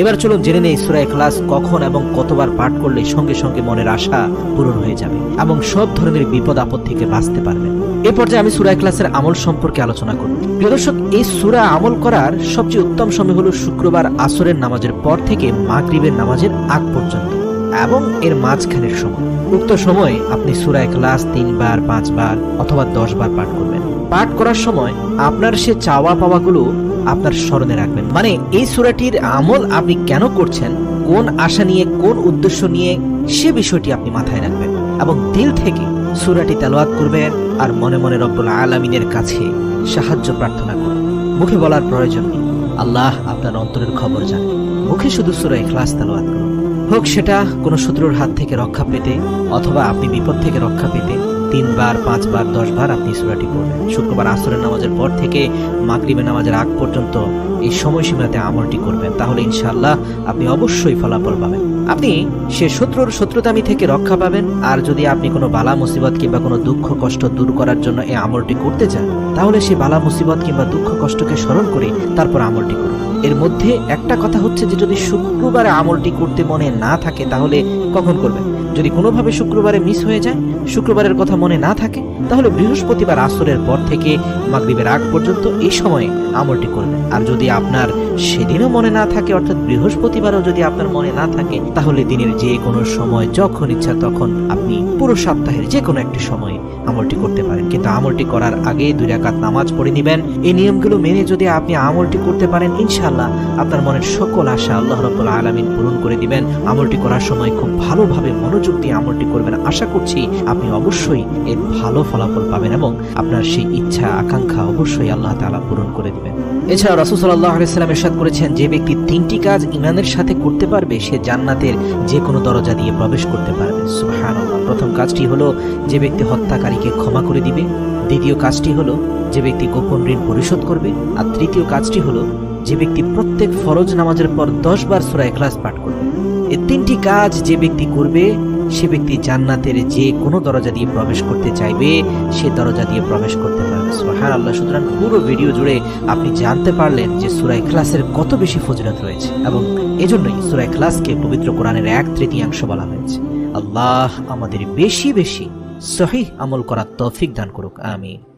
এবার চলুন জেনে নেই সুরা ইখলাস কখন এবং কতবার পাঠ করলে সঙ্গে সঙ্গে মনের আশা পূরণ হয়ে যাবে এবং সব ধরনের বিপদ আপদ থেকে বাঁচতে পারবেন। এ পর্যায়ে আমি সুরা ইখলাসের আমল সম্পর্কে আলোচনা করব। প্রিয় দর্শক, এই সুরা আমল করার সবচেয়ে উত্তম সময় হলো শুক্রবার আসরের নামাজের পর থেকে মাগরিবের নামাজের আগ পর্যন্ত এবং এর মাঝখানের সময়। উক্ত সময়ে আপনি সুরা ইখলাস তিনবার, পাঁচবার অথবা দশবার পাঠ করবেন। পাঠ করার সময় আপনার সে চাওয়া পাওয়াগুলো আপনার স্মরণে রাখবেন। মানে এই সুরাটির আমল আপনি কেন করছেন? কোন আশা নিয়ে, কোন উদ্দেশ্য নিয়ে সে বিষয়টি আপনি মাথায় রাখবেন। এবং দিল থেকে সুরাটি তেলাওয়াত করবেন আর মনে মনে রব্বুল আলামিনের কাছে সাহায্য প্রার্থনা করুন। মুখে বলার প্রয়োজন নেই। আল্লাহ আপনার অন্তরের খবর জানে। মুখে শুধু সুরা ইখলাস তেলাওয়াত করুন। হোক সেটা কোনো শত্রুর হাত থেকে রক্ষা পেতে অথবা আপনি বিপদ থেকে রক্ষা পেতে তিনবার, পাঁচবার, দশবার আপনি সুরাটি পড়বেন। শুক্রবার আসরের নামাজের পর থেকে মাগরিবের নামাজের আগ পর্যন্ত এই সময়সীমাতে আমলটি করবেন। তাহলে ইনশাল্লাহ আপনি অবশ্যই ফলাফল পাবেন। আপনি সে শত্রুর শত্রুতামি থেকে রক্ষা পাবেন। আর যদি আপনি কোনো বালা মুসিবত কিংবা কোনো দুঃখ, কষ্ট দূর করার জন্য এই আমলটি করতে চান, তাহলে সে বালা মুসিবত কিংবা দুঃখ, কষ্টকে স্মরণ করে তারপর আমলটি করুন। এর মধ্যে একটা কথা হচ্ছে যে যদি শুক্রবারে আমলটি করতে মনে না থাকে, তাহলে কখন করবেন? যদি কোনোভাবে শুক্রবারে মিস হয়ে যায়, শুক্রবারের কথা মনে না থাকে, তাহলে বৃহস্পতিবার আসরের পর থেকে মাগরীবের আগ পর্যন্ত এই সময়ে আমলটি করবেন। আর যদি আপনার সেদিনও মনে না থাকে, অর্থাৎ বৃহস্পতিবারও যদি আপনার মনে না থাকে, তাহলে দিনের যে কোনো সময়, যখন ইচ্ছা তখন আপনি পুরো সপ্তাহের যে কোনো একটি সময়ে আমলটি করতে পারেন। কিন্তু আমলটি করার আগে দুই রাকাত নামাজ পড়ে নেবেন। এই নিয়মগুলো মেনে যদি আপনি আমলটি করতে পারেন, ইনশাআল্লাহ আপনার মনের সকল আশা আল্লাহ রব্বুল আলামিন পূরণ করে দিবেন। আমলটি করার সময় খুব ভালোভাবে মনোযোগ দিয়ে আমলটি করবেন। আশা করছি আপনি অবশ্যই এর ভালো ফলাফল পাবেন এবং আপনার সেই ইচ্ছা, আকাঙ্ক্ষা অবশ্যই আল্লাহ তাআলা পূরণ করে দিবেন। এছাড়া আলাইহি সাল্লাম ইরশাদ করেছেন যে ব্যক্তি তিনটি কাজ ইমানের সাথে করতে পারবে, সে জান্নাতের যে কোনো দরজা দিয়ে প্রবেশ করতে পারবে। সুবহানাল্লাহ। প্রথম কাজটি হলো যে ব্যক্তি হত্যাকারীকে ক্ষমা করে দিবে। দ্বিতীয় কাজটি হলো যে ব্যক্তি গোপন ঋণ পরিশোধ করবে। আর তৃতীয় কাজটি হলো যে ব্যক্তি প্রত্যেক ফরজ নামাজের পর দশ বার সূরা ইখলাস পাঠ করবে। এই তিনটি কাজ যে ব্যক্তি করবে সে ব্যক্তি জান্নাতের যে কোনো দরজা দিয়ে প্রবেশ করতে চাইবে, সে দরজা দিয়ে প্রবেশ করতে পারবে। সোহার আল্লাহ সুতরাং পুরো ভিডিও জুড়ে আপনি জানতে পারলেন যে সুরাই খ্লাসের কত বেশি ফজিলত রয়েছে এবং এজন্যই সুরাই খ্লাসকে পবিত্র কোরআনের এক তৃতীয়াংশ বলা হয়েছে। আল্লাহ আমাদের বেশি বেশি সহি আমল করার তৌফিক দান করুক, আমিন।